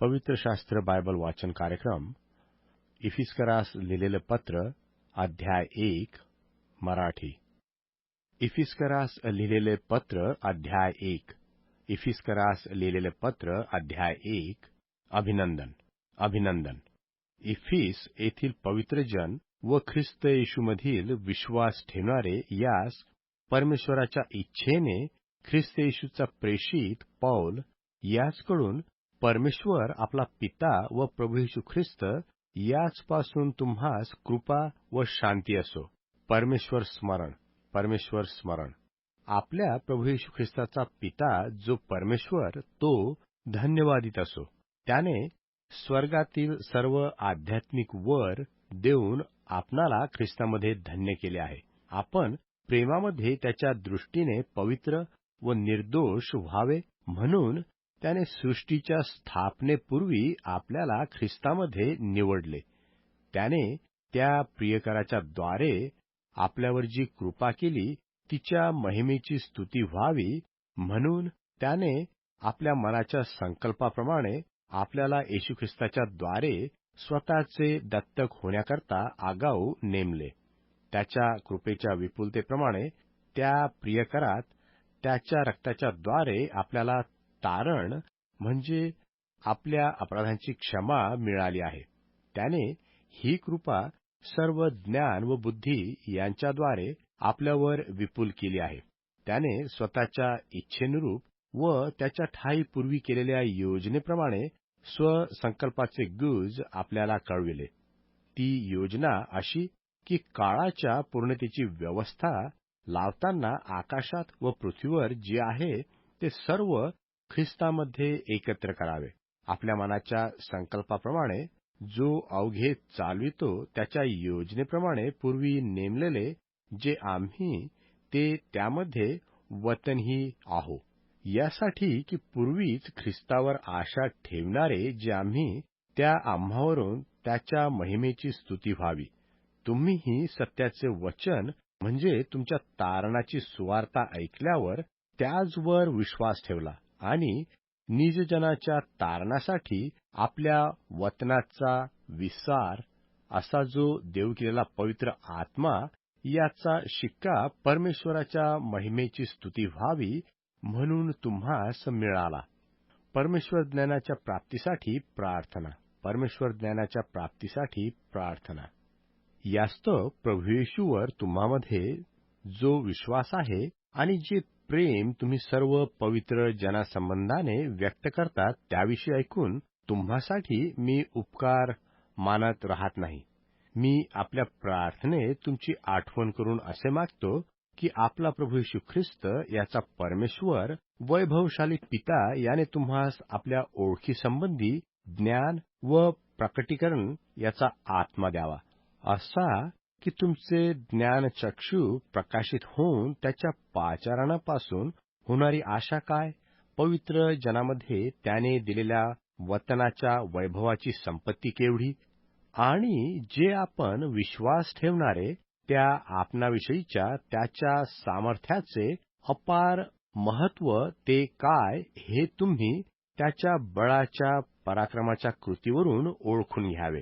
पवित्र शास्त्र बायबल वाचन कार्यक्रम, इफिस्करास लिहिलेलं पत्र, अध्याय एक, मराठी। इफिस्करास लिहिलेले पत्र, अध्याय एक। इफिस्करास लिहिलेले पत्र, अध्याय एक। अभिनंदन। अभिनंदन। इफिस येथील पवित्रजन व ख्रिस्त येशूमधील विश्वास ठेवणारे यास परमेश्वराच्या इच्छेने ख्रिस्त येशूचा प्रेषित पौल याचकडून परमेश्वर आपला पिता व प्रभू येशू ख्रिस्त याचपासून तुम्हास कृपा व शांती असो. परमेश्वर स्मरण परमेश्वर स्मरण. आपल्या प्रभू येशू ख्रिस्ताचा पिता जो परमेश्वर तो धन्यवादित असो. त्याने स्वर्गातील सर्व आध्यात्मिक वर देऊन आपणाला ख्रिस्तामध्ये धन्य केले आहे. आपण प्रेमामध्ये त्याच्या दृष्टीने पवित्र व निर्दोष व्हावे म्हणून त्याने सृष्टीच्या स्थापनेपूर्वी आपल्याला ख्रिस्तामध्ये निवडले. त्याने त्या प्रियकराच्या द्वारे आपल्यावर जी कृपा केली तिच्या महिमेची स्तुती व्हावी म्हणून त्याने आपल्या मनाच्या संकल्पाप्रमाणे आपल्याला येशू ख्रिस्ताच्या द्वारे स्वतःचे दत्तक होण्याकरता आगाऊ नेमले. त्याच्या कृपेच्या विपुलतेप्रमाणे त्या प्रियकरात त्याच्या रक्ताच्या द्वारे आपल्याला तारण म्हणजे आपल्या अपराधांची क्षमा मिळाली आहे. त्याने ही कृपा सर्व ज्ञान व बुद्धी यांच्याद्वारे आपल्यावर विपुल केली आहे. त्याने स्वतःच्या इच्छेनुरूप व त्याच्या ठाई पूर्वी केलेल्या योजनेप्रमाणे स्वसंकल्पाचे गुज आपल्याला कळविले. ती योजना अशी की काळाच्या पूर्णतेची व्यवस्था लावताना आकाशात व पृथ्वीवर जे आहे ते सर्व ख्रिस्तामध्ये एकत्र करावे. आपल्या मनाच्या संकल्पाप्रमाणे जो अवघे चालवितो त्याच्या योजनेप्रमाणे पूर्वी नेमलेले जे आम्ही ते त्यामध्ये वतनही आहो. यासाठी की पूर्वीच ख्रिस्तावर आशा ठेवणारे जे आम्ही त्या आम्हावरून त्याच्या महिमेची स्तुती व्हावी. तुम्हीही सत्याचे वचन म्हणजे तुमच्या तारणाची सुवार्ता ऐकल्यावर त्याचवर विश्वास ठेवला. आणि निजजनाच्या तारणासाठी आपल्या वतनाचा विसार असा जो देव केलेला पवित्र आत्मा याचा शिक्का परमेश्वराच्या महिमेची स्तुती व्हावी म्हणून तुम्हास मिळाला. परमेश्वर ज्ञानाच्या प्राप्तीसाठी प्रार्थना. परमेश्वर ज्ञानाच्या प्राप्तीसाठी प्रार्थना. यास्तव प्रभू येशूवर तुम्हामध्ये जो विश्वास आहे आणि जे प्रेम तुम्ही सर्व पवित्र जनासंबंधाने व्यक्त करता त्याविषयी ऐकून तुम्हासाठी मी उपकार मानत राहत नाही. मी आपल्या प्रार्थनेत तुमची आठवण करून असे मागतो की आपला प्रभू येशू ख्रिस्त याचा परमेश्वर वैभवशाली पिता याने तुम्हास आपल्या ओळखीसंबंधी ज्ञान व प्रकटीकरण याचा आत्मा द्यावा. असा की तुमचे ज्ञानचक्षू प्रकाशित होऊन त्याच्या पाचारणापासून होणारी आशा काय? पवित्र जनामध्ये त्याने दिलेल्या वतनाच्या वैभवाची संपत्ती केवढी? आणि जे आपण विश्वास ठेवणारे त्या आपणाविषयीच्या त्याच्या सामर्थ्याचे अपार महत्त्व ते काय हे तुम्ही त्याच्या बळाच्या पराक्रमाच्या कृतीवरून ओळखून घ्यावे.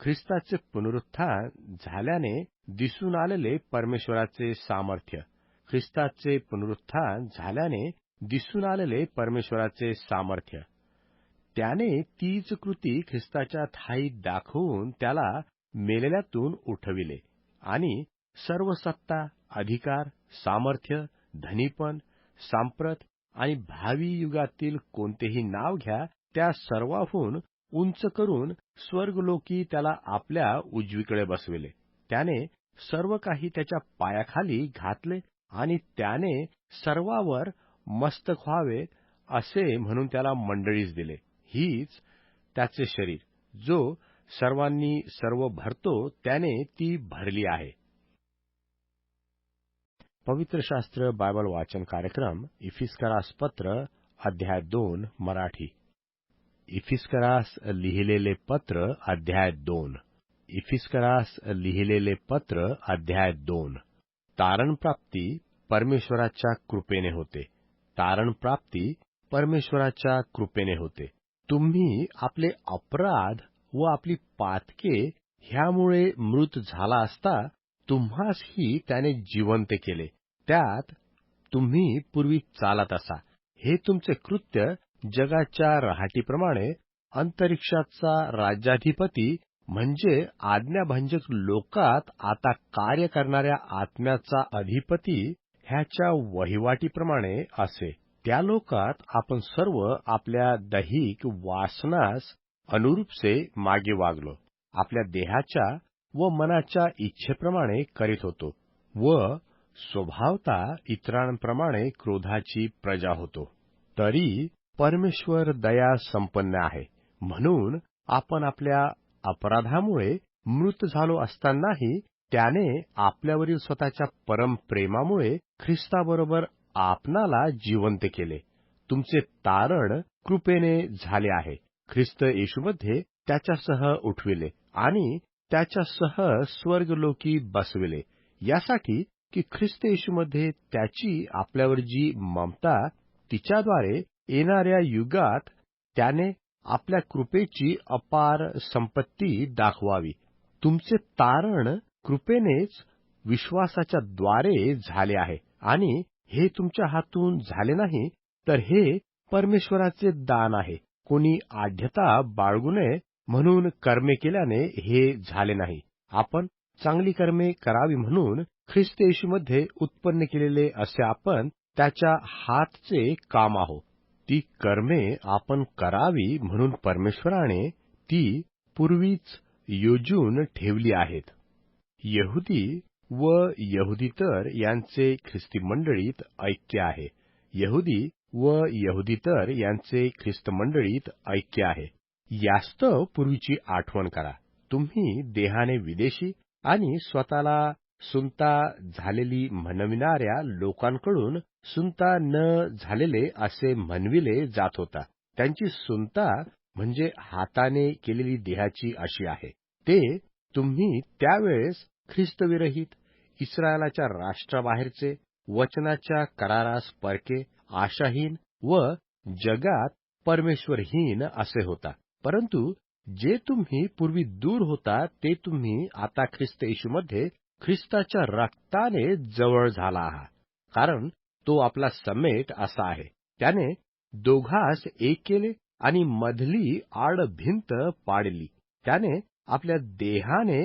ख्रिस्ताचे पुनरुत्थान झाल्याने दिसून आलेले परमेश्वराचे सामर्थ्य. ख्रिस्ताचे पुनरुत्थान झाल्याने दिसून आलेले परमेश्वराचे सामर्थ्य. त्याने तीच कृती ख्रिस्ताच्या थाईत दाखवून त्याला मेलेल्यातून उठविले आणि सर्व सत्ता अधिकार सामर्थ्य धनीपण सांप्रत आणि भावी युगातील कोणतेही नाव घ्या त्या सर्वाहून उंच करून स्वर्गलोकी त्याला आपल्या उजवीकडे बसविले. त्याने सर्व काही त्याच्या पायाखाली घातले आणि त्याने सर्वावर मस्तक व्हावे असे म्हणून त्याला मंडळीस दिले. हीच त्याचे शरीर जो सर्वांनी सर्व भरतो त्याने ती भरली आहे. पवित्र शास्त्र बायबल वाचन कार्यक्रम इफिस्करास पत्र अध्याय दोन मराठी. इफिस्करास लिहिलेले पत्र अध्याय दोन. इफिस्करास लिहिलेले पत्र अध्याय दोन. तारणप्राप्ती परमेश्वराच्या कृपेने होते. तारणप्राप्ती परमेश्वराच्या कृपेने होते. तुम्ही आपले अपराध व आपली पातके ह्यामुळे मृत झाला असता तुम्हासही त्याने जिवंत केले. त्यात तुम्ही पूर्वी चालत असा. हे तुमचे कृत्य जगाच्या रहाटीप्रमाणे अंतरिक्षाचा राज्याधिपती म्हणजे आज्ञाभंजक लोकात आता कार्य करणाऱ्या आत्म्याचा अधिपती ह्याच्या वहिवाटीप्रमाणे असे. त्या लोकात आपण सर्व आपल्या दैहिक वासनास अनुरूपसे मागे वागलो. आपल्या देहाच्या व मनाच्या इच्छेप्रमाणे करीत होतो व स्वभावता इतरांप्रमाणे क्रोधाची प्रजा होतो. तरी परमेश्वर दया संपन्न आहे. म्हणून आपण आपल्या अपराधामुळे मृत झालो असतानाही त्याने आपल्यावरील स्वतःच्या परमप्रेमामुळे ख्रिस्ताबरोबर आपणाला जिवंत केले. तुमचे तारण कृपेने झाले आहे. ख्रिस्त येशूमध्ये त्याच्यासह उठविले आणि त्याच्यासह स्वर्गलोकी बसविले. यासाठी की ख्रिस्त येशूमध्ये त्याची आपल्यावर जी ममता तिच्याद्वारे येणाऱ्या युगात त्याने आपल्या कृपेची अपार संपत्ती दाखवावी. तुमचे तारण कृपेनेच विश्वासाच्या द्वारे झाले आहे. आणि हे तुमच्या हातून झाले नाही तर हे परमेश्वराचे दान आहे. कोणी आढ्यता बाळगू नये म्हणून कर्मे केल्याने हे झाले नाही. आपण चांगली कर्मे करावी म्हणून ख्रिस्त येशूमध्ये उत्पन्न केलेले असे आपण त्याच्या हातचे काम आहो ती कर्मे आपण करावी म्हणून परमेश्वराने ती पूर्वीच योजून ठेवली आहेत. यहुदी व यहुदीतर यांचे ख्रिस्ती मंडळीत ऐक्य आहे. यहुदी व यहुदीतर यांचे ख्रिस्त मंडळीत ऐक्य आहे. यास्तव पूर्वीची आठवण करा. तुम्ही देहाने विदेशी आणि स्वतःला सुनता झालेली म्हणविणाऱ्या लोकांकडून सुनता न झालेले असे म्हणविले जात होता. त्यांची सुनता म्हणजे हाताने केलेली देहाची अशी आहे. ते तुम्ही त्यावेळेस ख्रिस्तविरहित इस्रायलाच्या राष्ट्राबाहेरचे वचनाच्या करारास परके आशाहीन व जगात परमेश्वरहीन असे होता. परंतु जे तुम्ही पूर्वी दूर होता ते तुम्ही आता ख्रिस्त येशूमध्ये ख्रिस्ताच्या रक्ताने जवळ झाला आहात कारण तो आपला समेट असा आहे. त्याने दोघास एक केले आणि मधली आड भिंत पाडली. त्याने आपल्या देहाने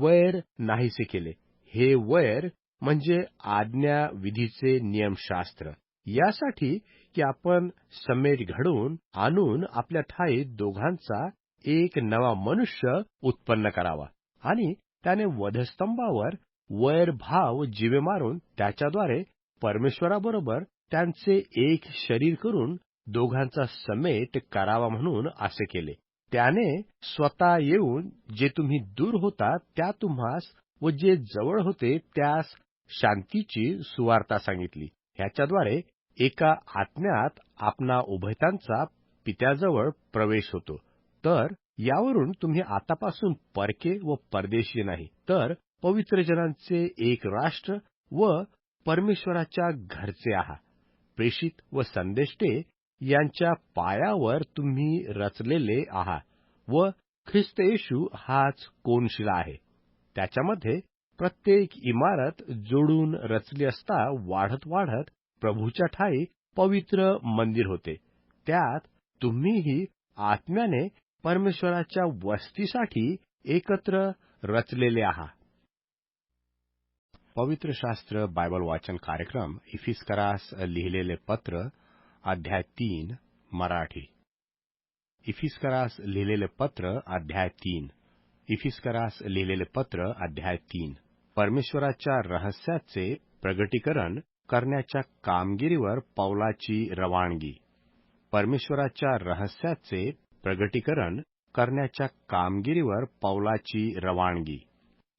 वैर नाहीसे केले. हे वैर म्हणजे आज्ञा विधीचे नियमशास्त्र. यासाठी की आपण समेट घडवून आणून आपल्या ठाई दोघांचा एक नवा मनुष्य उत्पन्न करावा. आणि त्याने वधस्तंभावर वैरभाव जीवे मारून त्याच्याद्वारे परमेश्वराबरोबर त्यांचे एक शरीर करून दोघांचा समेट करावा म्हणून असे केले. त्याने स्वतः येऊन जे तुम्ही दूर होता त्या तुम्हास व जे जवळ होते त्यास शांतीची सुवार्ता सांगितली. ह्याच्याद्वारे एका आत्म्यात आपणा उभयतांचा पित्याजवळ प्रवेश होतो. तर यावरून तुम्ही आतापासून परके व परदेशी नाही तर पवित्र जनांचे एक राष्ट्र व परमेश्वराच्या घरचे आहात प्रेषित व संदेष्टे यांच्या पायावर तुम्ही रचलेले आहात व ख्रिस्त येशू हाच कोनशिला आहे. त्याच्यामध्ये प्रत्येक इमारत जोडून रचली असता वाढत वाढत प्रभूच्या ठाई पवित्र मंदिर होते. त्यात तुम्हीही आत्म्याने परमेश्वराच्या वस्तीसाठी एकत्र रचलेले आहात पवित्र शास्त्र बायबल वाचन कार्यक्रम इफिस्करास लिहिलेले पत्र अध्याय तीन मराठी. इफिस्करास लिहिलेले पत्र अध्याय तीन. इफिस्करास लिहिलेले पत्र अध्याय तीन. परमेश्वराच्या रहस्याचे प्रगटीकरण करण्याच्या कामगिरीवर पौलाची रवानगी. परमेश्वराच्या रहस्याचे प्रगटीकरण करण्याच्या कामगिरीवर पौलाची रवानगी.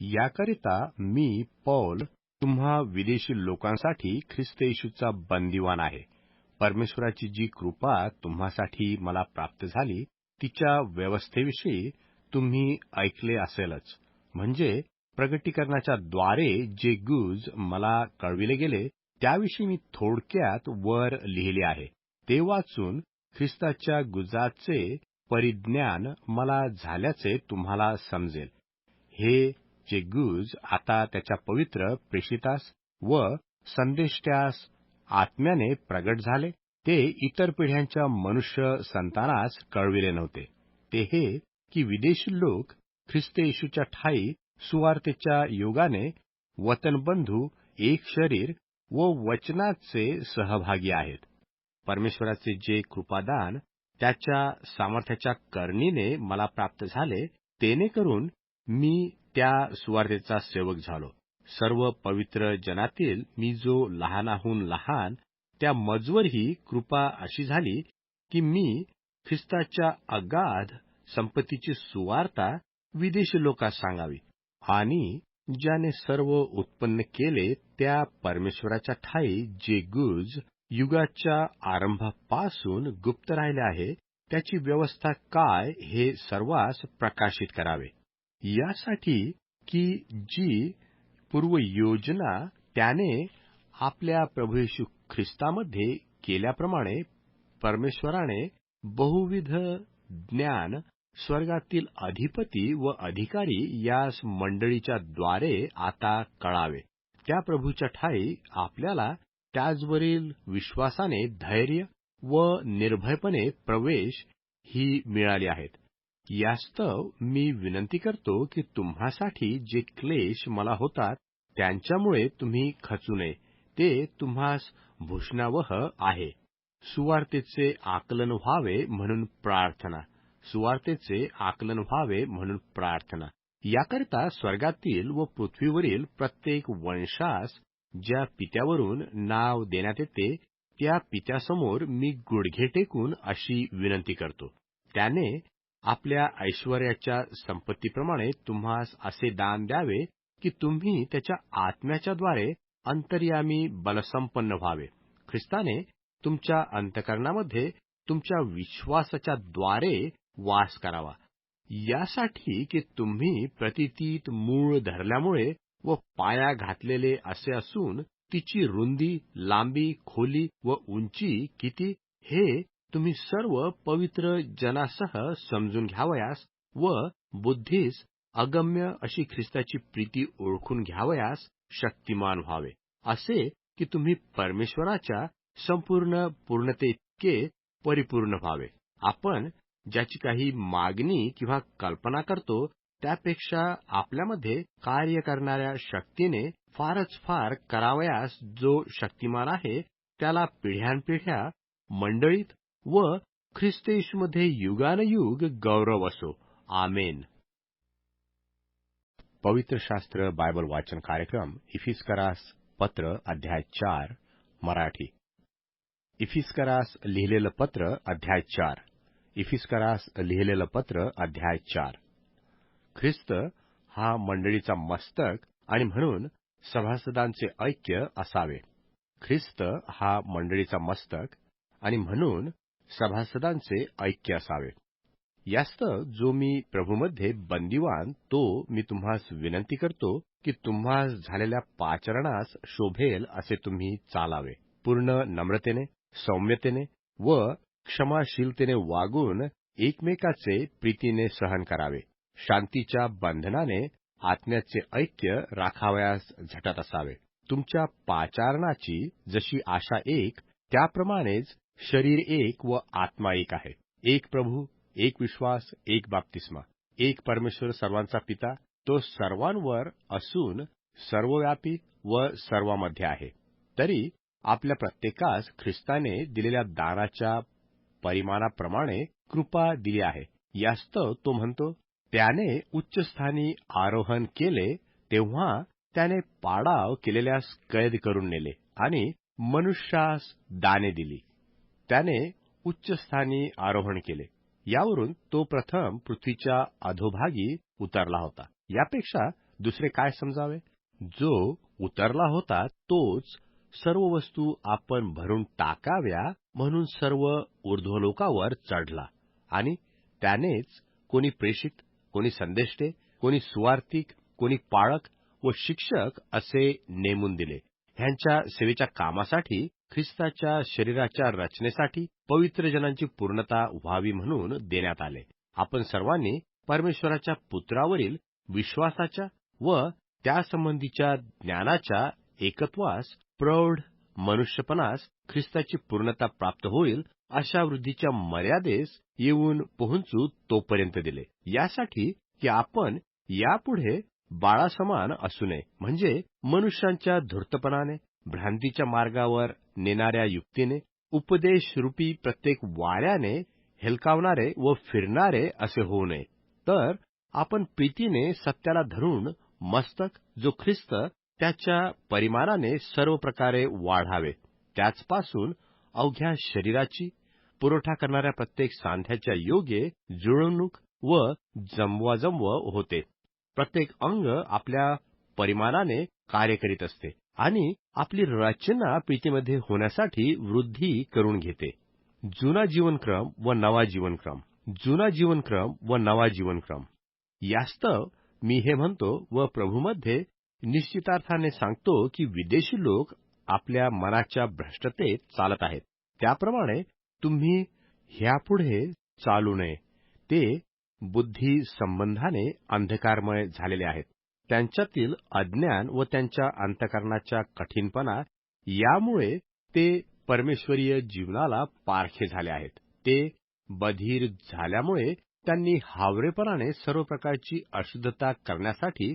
याकरिता मी पौल तुम्हा विदेशी लोकांसाठी ख्रिस्त येशूचा बंदिवान आहे. परमेश्वराची जी कृपा तुम्हासाठी मला प्राप्त झाली तिच्या व्यवस्थेविषयी तुम्ही ऐकले असेलच. म्हणजे प्रगटीकरणाच्या द्वारे जे गुज मला कळविले गेले त्याविषयी मी थोडक्यात वर लिहिले आहे. ते वाचून ख्रिस्ताच्या गुजाचे परिज्ञान मला झाल्याचे तुम्हाला समजेल. हे जे गुज आता त्याच्या पवित्र प्रेषितास व संदेष्ट्यास आत्म्याने प्रगट झाले. ते इतर पिढ्यांच्या मनुष्य संतानास कळविले नव्हते. ते हे की विदेशी लोक ख्रिस्त येशूच्या ठाई सुवार्तेच्या योगाने वतनबंधू एक शरीर व वचनाचे सहभागी आहेत. परमेश्वराचे जे कृपादान त्याच्या सामर्थ्याच्या करणीने मला प्राप्त झाले तेने करून मी त्या सुवार्तेचा सेवक झालो. सर्व पवित्र जनातील मी जो लहानाहून लहान त्या मजवरही कृपा अशी झाली की मी ख्रिस्ताच्या अगाध संपत्तीची सुवार्ता विदेशी लोकांस सांगावी आणि ज्याने सर्व उत्पन्न केले त्या परमेश्वराच्या ठाई जे गुज युगाच्या आरंभापासून गुप्त राहिले आहे त्याची व्यवस्था काय हे सर्वांस प्रकाशित करावे. यासाठी की जी पूर्वयोजना त्याने आपल्या प्रभू येशू ख्रिस्तामध्ये केल्याप्रमाणे परमेश्वराने बहुविध ज्ञान स्वर्गातील अधिपती व अधिकारी यास मंडळीच्या द्वारे आता कळावे. त्या प्रभूच्या ठाई आपल्याला त्याचवरील विश्वासाने धैर्य व निर्भयपणे प्रवेश ही मिळाली आहेत. यास्तव मी विनंती करतो की तुम्हासाठी जे क्लेश मला होतात त्यांच्यामुळे तुम्ही खचू नये. ते तुम्हास भूषणावह आहे. सुवार्तेचे आकलन व्हावे म्हणून प्रार्थना. सुवार्तेचे आकलन व्हावे म्हणून प्रार्थना. याकरिता स्वर्गातील व पृथ्वीवरील प्रत्येक वंशास ज्या पित्यावरून नाव देण्यात येते त्या पित्यासमोर मी गुडघे टेकून अशी विनंती करतो. त्याने आपल्या ऐश्वर्याच्या संपत्तीप्रमाणे तुम्हास असे दान द्यावे की तुम्ही त्याच्या आत्म्याच्या द्वारे अंतर्यामी बलसंपन्न व्हावे. ख्रिस्ताने तुमच्या अंतकरणामध्ये तुमच्या विश्वासाच्या द्वारे वास करावा. यासाठी की तुम्ही प्रतितीत मूळ धरल्यामुळे व पाया घातलेले असे असून तिची रुंदी लांबी खोली व उंची किती हे तुम्ही सर्व पवित्र जनासह समजून घ्यावयास व बुद्धीस अगम्य अशी ख्रिस्ताची प्रीती ओळखून घ्यावयास शक्तिमान व्हावे असे की तुम्ही परमेश्वराच्या संपूर्ण पूर्णतेइतके परिपूर्ण व्हावे. आपण ज्याची काही मागणी किंवा कल्पना करतो त्यापेक्षा आपल्यामध्ये कार्य करणाऱ्या शक्तीने फारच फार करावयास जो शक्तिमान आहे त्याला पिढ्यानपिढ्या मंडळीत व ख्रिस्तेशमध्ये युगानयुग गौरव असो. आमेन. पवित्र शास्त्र बायबल वाचन कार्यक्रम इफिस्करास पत्र अध्याय चार मराठी. इफिस्करास लिहिलेलं पत्र अध्याय चार. इफिस्करास लिहिलेलं पत्र अध्याय चार. ख्रिस्त हा मंडळीचा मस्तक आणि म्हणून सभासदांचे ऐक्य असावे. ख्रिस्त हा मंडळीचा मस्तक आणि म्हणून सभासदांचे ऐक्य असावे. यास्त जो मी प्रभूमध्ये बंदिवान तो मी तुम्हास विनंती करतो की तुम्हास झालेल्या पाचरणास शोभेल असे तुम्ही चालावे. पूर्ण नम्रतेने सौम्यतेने व क्षमाशीलतेने वागून एकमेकाचे प्रीतीने सहन करावे. शांतीच्या बंधनाने आत्म्याचे ऐक्य राखावयास झटत असावे. तुमच्या पाचारणाची जशी आशा एक त्याप्रमाणेच शरीर एक व आत्मा एक आहे. एक प्रभू एक विश्वास एक बाप्तिस्मा. एक परमेश्वर सर्वांचा पिता तो सर्वांवर असून सर्वव्यापी व सर्वामध्ये आहे. तरी आपल्या प्रत्येकास ख्रिस्ताने दिलेल्या दानाच्या परिमाणाप्रमाणे कृपा दिली आहे. यास्तव तो म्हणतो त्याने उच्चस्थानी आरोहण केले तेव्हा त्याने पाडाव केलेल्यास कैद करून नेले आणि मनुष्यास दाने दिली. त्याने उच्चस्थानी आरोहण केले. यावरून तो प्रथम पृथ्वीच्या अधोभागी उतरला होता. यापेक्षा दुसरे काय समजावे? जो उतरला होता तोच सर्व वस्तू आपण भरून टाकाव्या म्हणून सर्व ऊर्ध्वलोकावर चढला आणि त्यानेच कोणी प्रेषित कोणी संदेष्टे कोणी सुवार्थिक कोणी पाळक व शिक्षक असे नेमून दिले. ह्यांच्या सेवेच्या कामासाठी ख्रिस्ताच्या शरीराच्या रचनेसाठी पवित्र जनांची पूर्णता व्हावी म्हणून देण्यात आले. आपण सर्वांनी परमेश्वराच्या पुत्रावरील विश्वासाच्या व त्यासंबंधीच्या ज्ञानाच्या एकत्वास प्रौढ मनुष्यपणास ख्रिस्ताची पूर्णता प्राप्त होईल अशा वृद्धीच्या मर्यादेस येऊन पोहोचू तोपर्यंत दिले. यासाठी की आपण यापुढे बाळासमान असू नये म्हणजे मनुष्यांच्या धूर्तपणाने भ्रांतीच्या मार्गावर नेणाऱ्या युक्तीने उपदेशरूपी प्रत्येक वाऱ्याने हेलकावणारे व फिरणारे असे होऊ नये. तर आपण प्रीतीने सत्याला धरून मस्तक जो ख्रिस्त त्याच्या परिमाणाने सर्व प्रकारे वाढावे. त्याचपासून अवघ्या शरीराची पुरवठा करणाऱ्या प्रत्येक सांध्याच्या योगे जुळवणूक व जमवाजमव होते. प्रत्येक अंग आपल्या परिमाणाने कार्य करीत असते आणि आपली रचना प्रीतीमध्ये होण्यासाठी वृद्धी करून घेते. जुना जीवनक्रम व नवा जीवनक्रम जुना जीवनक्रम व नवा जीवनक्रम. यास्तव मी हे म्हणतो व प्रभूमध्ये निश्चितार्थाने सांगतो की विदेशी लोक आपल्या मनाच्या भ्रष्टतेत चालत आहेत. त्याप्रमाणे तुम्ही ह्यापुढे चालू नये. ते बुद्धी संबंधाने अंधकारमय झालेले आहेत. त्यांच्यातील अज्ञान व त्यांच्या अंतकरणाच्या कठीणपणा यामुळे ते परमेश्वरीय जीवनाला पारखे झाले आहेत. ते बधीर झाल्यामुळे त्यांनी हावरेपणाने सर्व प्रकारची अशुद्धता करण्यासाठी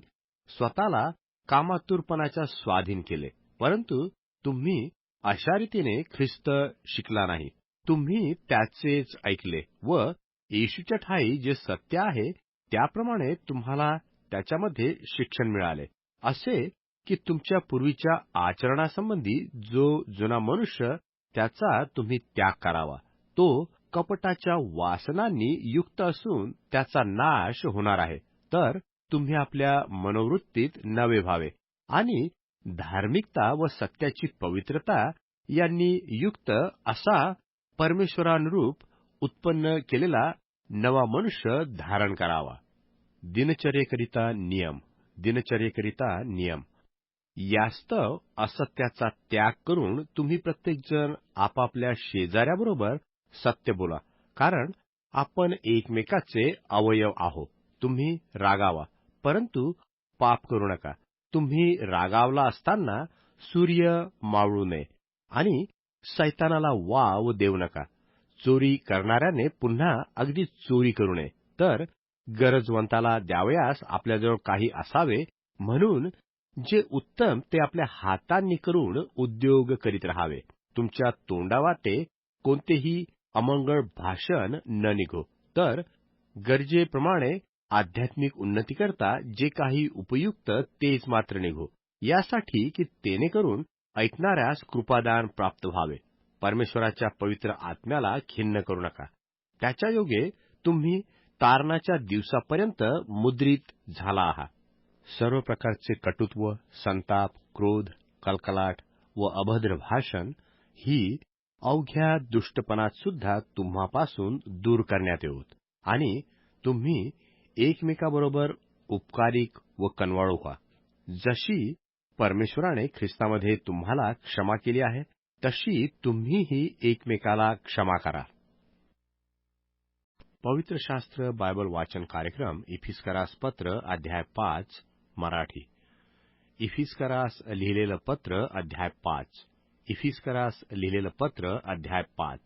स्वतःला कामातुरपणाच्या स्वाधीन केले. परंतु तुम्ही अशा रीतीने ख्रिस्त शिकला नाही. तुम्ही त्याचेच ऐकले व येशूच्या ठाई जे सत्य आहे त्याप्रमाणे तुम्हाला त्याच्यामध्ये शिक्षण मिळाले. असे की तुमच्या पूर्वीच्या आचरणासंबंधी जो जुना मनुष्य त्याचा तुम्ही त्याग करावा. तो कपटाच्या वासनांनी युक्त असून त्याचा नाश होणार आहे. तर तुम्ही आपल्या मनोवृत्तीत नवे व्हावे आणि धार्मिकता व सत्याची पवित्रता यांनी युक्त असा परमेश्वरानुरूप उत्पन्न केलेला नवा मनुष्य धारण करावा. दिनचर्येकरिता नियम दिनचर्येकरिता नियम. यास्तव असत्याचा त्याग करून तुम्ही प्रत्येकजण आपापल्या शेजाऱ्याबरोबर सत्य बोला कारण आपण एकमेकाचे अवयव आहो तुम्ही रागावा. परंतु पाप करू नका. तुम्ही रागावला असताना सूर्य मावळू नये आणि सैतानाला वाव देऊ नका. चोरी करणाऱ्याने पुन्हा अगदी चोरी करू नये. तर गरजवंताला द्यावयास आपल्याजवळ काही असावे म्हणून जे उत्तम ते आपल्या हातांनी करून उद्योग करीत राहावे. तुमच्या तोंडावाटे कोणतेही अमंगळ भाषण न निघो. तर गरजेप्रमाणे आध्यात्मिक उन्नतीकरता जे काही उपयुक्त तेच मात्र निघो. यासाठी की तेने करून ऐकणाऱ्यास कृपादान प्राप्त व्हावे. परमेश्वराच्या पवित्र आत्म्याला खिन्न करू नका. त्याच्या योगे तुम्ही तारणाच्या दिवसापर्यंत मुद्रित झाला आहात. सर्व प्रकारचे कटुत्व संताप क्रोध कलकलाट व अभद्र भाषण ही अवघ्या दुष्टपणात सुद्धा तुम्हापासून दूर करण्यात येऊत. आणि तुम्ही एकमेकाबरोबर उपकारिक व कनवाळू व्हा. जशी परमेश्वराने ख्रिस्तामध्ये तुम्हाला क्षमा केली आहे तशी तुम्हीही एकमेकाला क्षमा करा. पवित्र शास्त्र बायबल वाचन कार्यक्रम इफिस्करास पत्र अध्याय पाच मराठी. इफिस्करास लिहिलेलं पत्र अध्याय पाच. इफिस्करास लिहिलेलं पत्र अध्याय पाच.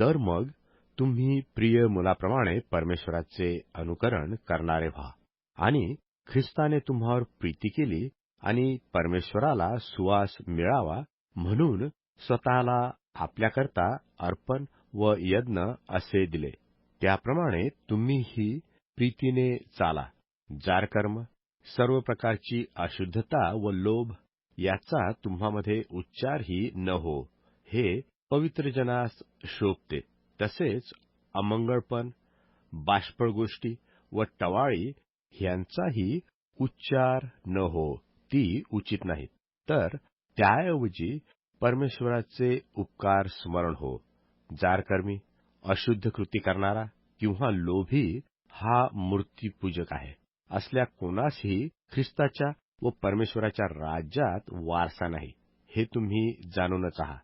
तर मग तुम्ही प्रिय मुलाप्रमाणे परमेश्वराचे अनुकरण करणारे व्हा. आणि ख्रिस्ताने तुम्हावर प्रीती केली आणि परमेश्वराला सुवास मिळावा म्हणून स्वतःला आपल्याकरता अर्पण व यज्ञ असे दिले. त्याप्रमाणे तुम्हीही प्रीतीने चाला. जारकर्म सर्व प्रकारची अशुद्धता व लोभ याचा तुम्हामध्ये उच्चारही न हो. हे पवित्रजनास शोभते. तसेच अमंगळपण बाष्पळ गोष्टी व टवाळी ह्यांचाही उच्चार न हो ती उचित नाहीत. तर त्याऐवजी परमेश्वराचे उपकार स्मरण हो. जारकर्मी अशुद्ध कृती करणारा किंवा लोभी हा मूर्तीपूजक आहे. असल्या कोणासही ख्रिस्ताच्या व परमेश्वराच्या राज्यात वारसा नाही हे तुम्ही जाणूनच आहात.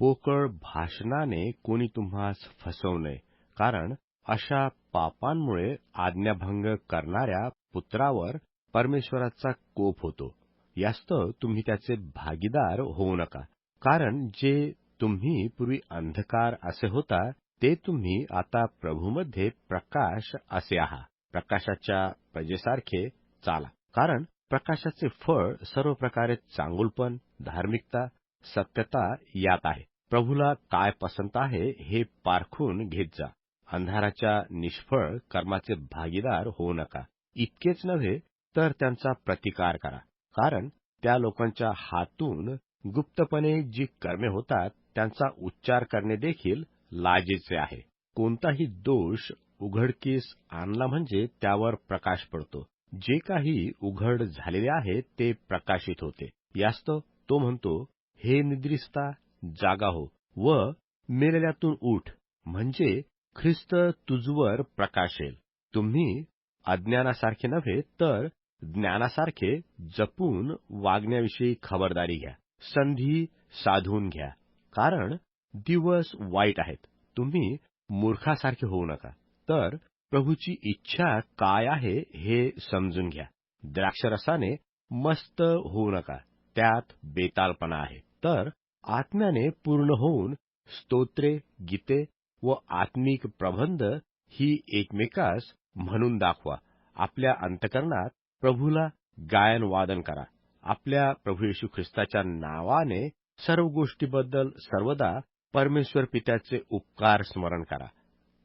पोकळ भाषणाने कोणी तुम्हास फसवू नये कारण अशा पापांमुळे आज्ञाभंग करणाऱ्या पुत्रावर परमेश्वराचा कोप होतो. यास्तव तुम्ही त्याचे भागीदार होऊ नका. कारण जे तुम्ही पूर्वी अंधकार असे होता ते तुम्ही आता प्रभूमध्ये प्रकाश असे आहात प्रकाशाच्या प्रजेसारखे चाला. कारण प्रकाशाचे फळ सर्व प्रकारे चांगुलपण धार्मिकता सत्यता यात आहे. प्रभूला काय पसंत आहे हे पारखून घेत जा. अंधाराच्या निष्फळ कर्माचे भागीदार होऊ नका. इतकेच नव्हे तर त्यांचा प्रतिकार करा. कारण त्या लोकांच्या हातून गुप्तपणे जी कर्मे होतात त्यांचा उच्चार करणे देखील लाजेचे आहे. कोणताही दोष उघडकीस आणला म्हणजे त्यावर प्रकाश पडतो. जे काही उघड झालेले आहे ते प्रकाशित होते. यास्तव तो म्हणतो हे निद्रिस्ता जागा हो व मेलेल्यातून उठ. म्हणजे ख्रिस्त तुझवर प्रकाशेल. तुम्ही अज्ञानासारखे नव्हे तर ज्ञानासारखे जपून वागण्याविषयी खबरदारी घ्या. संधी साधून घ्या. कारण दिवस वाईट आहेत. तुम्ही मूर्खासारखे होऊ नका. तर प्रभूची इच्छा काय आहे हे समजून घ्या. द्राक्षरसाने मस्त होऊ नका. त्यात बेतालपणा आहे. तर आत्म्याने पूर्ण होऊन स्तोत्रे गीते व आत्मिक प्रबंध ही एकमेकास म्हणून दाखवा. आपल्या अंतकरणात प्रभूला गायन वादन करा. आपल्या प्रभू येशू ख्रिस्ताच्या नावाने सर्व गोष्टीबद्दल सर्वदा परमेश्वर पित्याचे उपकार स्मरण करा.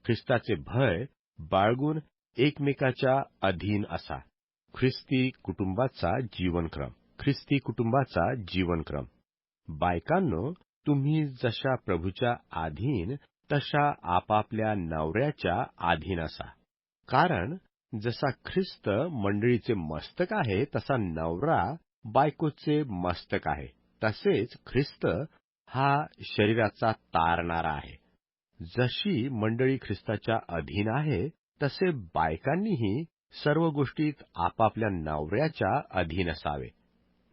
ख्रिस्ताचे भय बाळगून एकमेकाच्या अधीन असा. ख्रिस्ती कुटुंबाचा जीवनक्रम. ख्रिस्ती कुटुंबाचा जीवनक्रम. बायकांनो तुम्ही जशा प्रभूच्या अधीन तशा आपापल्या नवऱ्याच्या अधीन असा. कारण जसा ख्रिस्त मंडळीचे मस्तक आहे तसा नवरा बायकोचे मस्तक आहे. तसेच ख्रिस्त हा शरीराचा तारणारा आहे. जशी मंडळी ख्रिस्ताच्या अधीन आहे तसे बायकांनीही सर्व गोष्टीत आपापल्या नवऱ्याच्या अधीन असावे.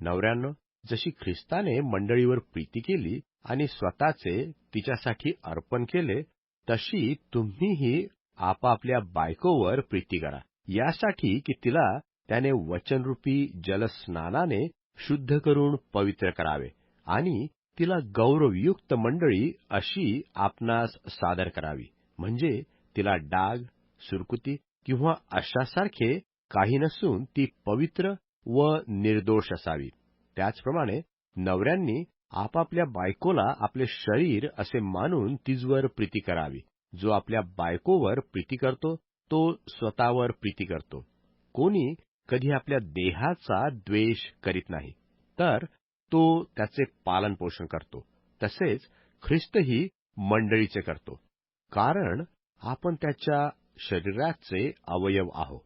नवऱ्यानं जशी ख्रिस्ताने मंडळीवर प्रीती केली आणि स्वतःचे तिच्यासाठी अर्पण केले तशी तुम्हीही आपापल्या बायकोवर प्रीती करा. यासाठी की तिला त्याने वचनरूपी जलस्नानाने शुद्ध करून पवित्र करावे आणि तिला गौरवयुक्त मंडळी अशी आपणास सादर करावी. म्हणजे तिला डाग सुरकुती किंवा अशासारखे काही नसून ती पवित्र व निर्दोष असावी. त्याचप्रमाणे नवऱ्यांनी आपापल्या बायकोला आपले शरीर असे मानून तिजवर प्रीती करावी. जो आपल्या बायकोवर प्रीती करतो तो स्वतःवर प्रीती करतो. कोणी कधी आपल्या देहाचा द्वेष करीत नाही तर तो त्याचे पालन पोषण करतो. तसेच ख्रिस्तही मंडळीचे करतो. कारण आपण त्याच्या शरीराचे अवयव आहो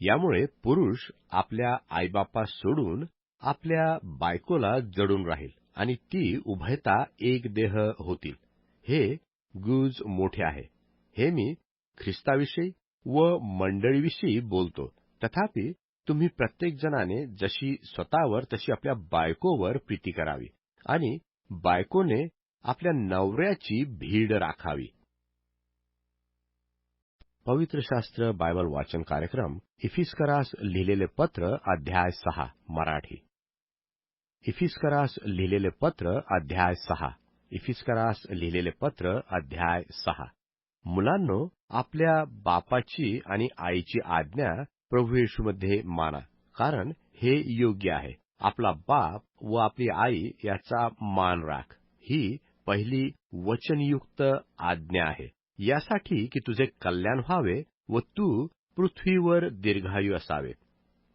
यामुळे पुरुष आपल्या आईबापा सोडून आपल्या बायकोला जडून राहील आणि ती उभयता एक देह होतील. हे गुज मोठे आहे. हे मी ख्रिस्ताविषयी व मंडळीविषयी बोलतो. तथापि तुम्ही प्रत्येक जणाने जशी स्वतःवर तशी आपल्या बायकोवर प्रीती करावी आणि बायकोने आपल्या नवऱ्याची भीड राखावी. पवित्र शास्त्र बायबल वाचन कार्यक्रम इफिस्करास लिहिलेले पत्र अध्याय सहा मराठी. इफिस्करास लिहिलेले पत्र अध्याय सहा. इफिस्करास लिहिलेले पत्र अध्याय सहा. मुलांनो आपल्या बापाची आणि आईची आज्ञा प्रभू येशूमध्ये माना कारण हे योग्य आहे. आपला बाप व आपली आई याचा मान राख. ही पहिली वचनयुक्त आज्ञा आहे. यासाठी की तुझे कल्याण व्हावे व तू पृथ्वीवर दीर्घायू असावे.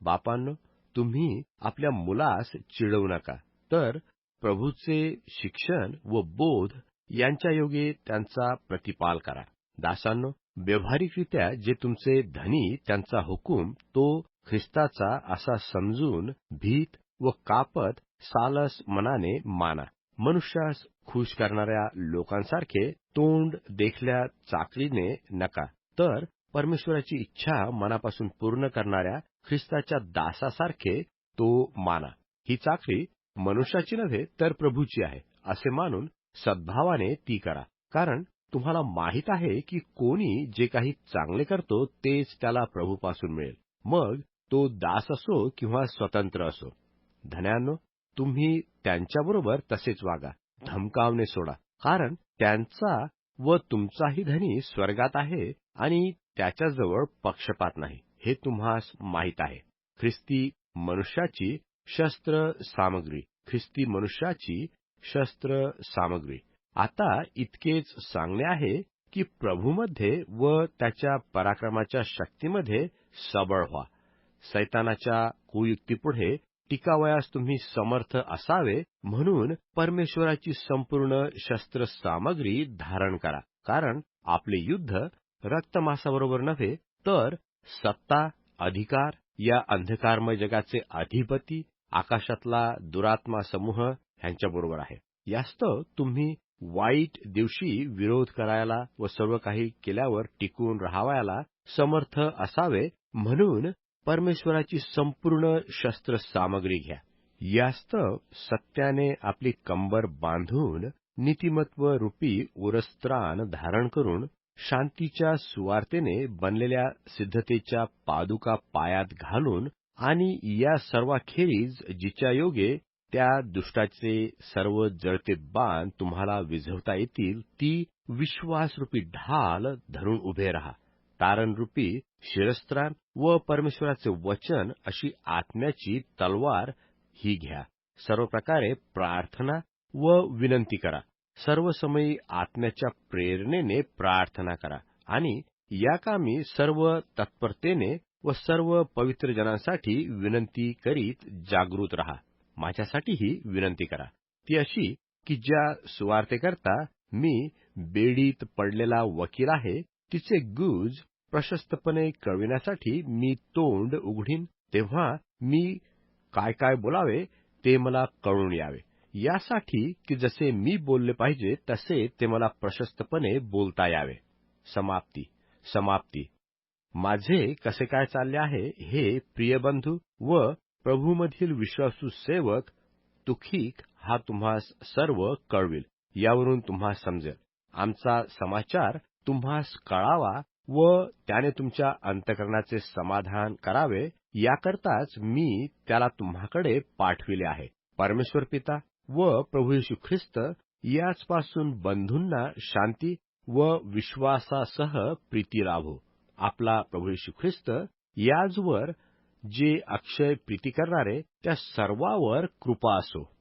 बापांनो तुम्ही आपल्या मुलास चिडवू नका. तर प्रभूचे शिक्षण व बोध यांच्या योगे त्यांचा प्रतिपाल करा. दासांनो व्यवहारिकरित्या जे तुमचे धनी त्यांचा हुकूम तो ख्रिस्ताचा असा समजून भीत व कापत सालस मनाने माना. मनुष्यास खुश करणाऱ्या लोकांसारखे तोंड देखल्या चाकरीने नका. तर परमेश्वराची इच्छा मनापासून पूर्ण करणाऱ्या ख्रिस्ताच्या दासासारखे तो माना. ही चाकरी मनुष्याची नव्हे तर प्रभूची आहे असे मानून सद्भावाने ती करा. कारण तुम्हाला माहीत आहे की कोणी जे काही चांगले करतो तेच त्याला प्रभूपासून मिळेल. मग तो दास असो किंवा स्वतंत्र असो. धन्यांनो तुम्ही त्यांच्याबरोबर तसेच वागा. धमकावणे सोडा. कारण त्यांचा व तुमचाही धनी स्वर्गात आहे आणि त्याच्याजवळ पक्षपात नाही. हे तुम्हास माहीत आहे. ख्रिस्ती मनुष्याची शस्त्र सामग्री. ख्रिस्ती मनुष्याची शस्त्र सामग्री. आता इतकेच सांगणे आहे की प्रभूमध्ये व त्याच्या पराक्रमाच्या शक्तीमध्ये सबळ व्हा. सैतानाच्या कुयुक्तीपुढे टिकावयास तुम्ही समर्थ असावे म्हणून परमेश्वराची संपूर्ण शस्त्र सामग्री धारण करा. कारण आपले युद्ध रक्तमासाबरोबर नव्हे तर सत्ता अधिकार या अंधकारमय जगाचे अधिपती आकाशातला दुरात्मा समूह ह्यांच्याबरोबर आहे. यास्तव तुम्ही वाईट दिवशी विरोध करायला व सर्व काही केल्यावर टिकून राहावयाला समर्थ असावे म्हणून परमेश्वराची संपूर्ण शस्त्र सामग्री घ्या. यास्तव सत्याने आपली कंबर बांधून नीतिमत्व रूपी उरस्त्राण धारण करून शांतीच्या सुवार्तेने बनलेल्या सिद्धतेच्या पादुका पायात घालून आणि या सर्वाखेरीज जिच्या योगे त्या दुष्टाचे सर्व जळते बाण तुम्हाला विझवता येतील ती विश्वासरूपी ढाल धरून उभे राहा. तारणरूपी शिरस्त्राण व परमेश्वराचे वचन अशी आत्म्याची तलवार ही घ्या. सर्व प्रकारे प्रार्थना व विनंती करा. सर्व समयी आत्म्याच्या प्रेरणेने प्रार्थना करा आणि या कामी सर्व तत्परतेने व सर्व पवित्र जनांसाठी विनंती करीत जागृत रहा. माझ्यासाठीही विनंती करा. ती अशी की ज्या सुवार्तेकरता मी बेडीत पडलेला वकील आहे तिचे गुज प्रशस्तपणे कळविण्यासाठी मी तोंड उघडीन तेव्हा मी काय काय बोलावे ते मला कळून यावे. यासाठी की जसे मी बोलले पाहिजे तसे ते मला प्रशस्तपणे बोलता यावे. समाप्ती. समाप्ती. माझे कसे काय चालले आहे हे प्रियबंधू व प्रभूमधील विश्वासू सेवक तुखीक हा तुम्हा सर्व कळविल. यावरून तुम्हा समजेल. आमचा समाचार तुम्हास कळावा व त्याने तुमच्या अंतकरणाचे समाधान करावे याकरताच मी त्याला तुम्हाकडे पाठविले आहे. परमेश्वर पिता व प्रभू येशू ख्रिस्त याचपासून बंधूंना शांती व विश्वासासह प्रीती लाभो आपला प्रभू येशू ख्रिस्त याचवर जे अक्षय प्रीती करणारे त्या सर्वावर कृपा असो.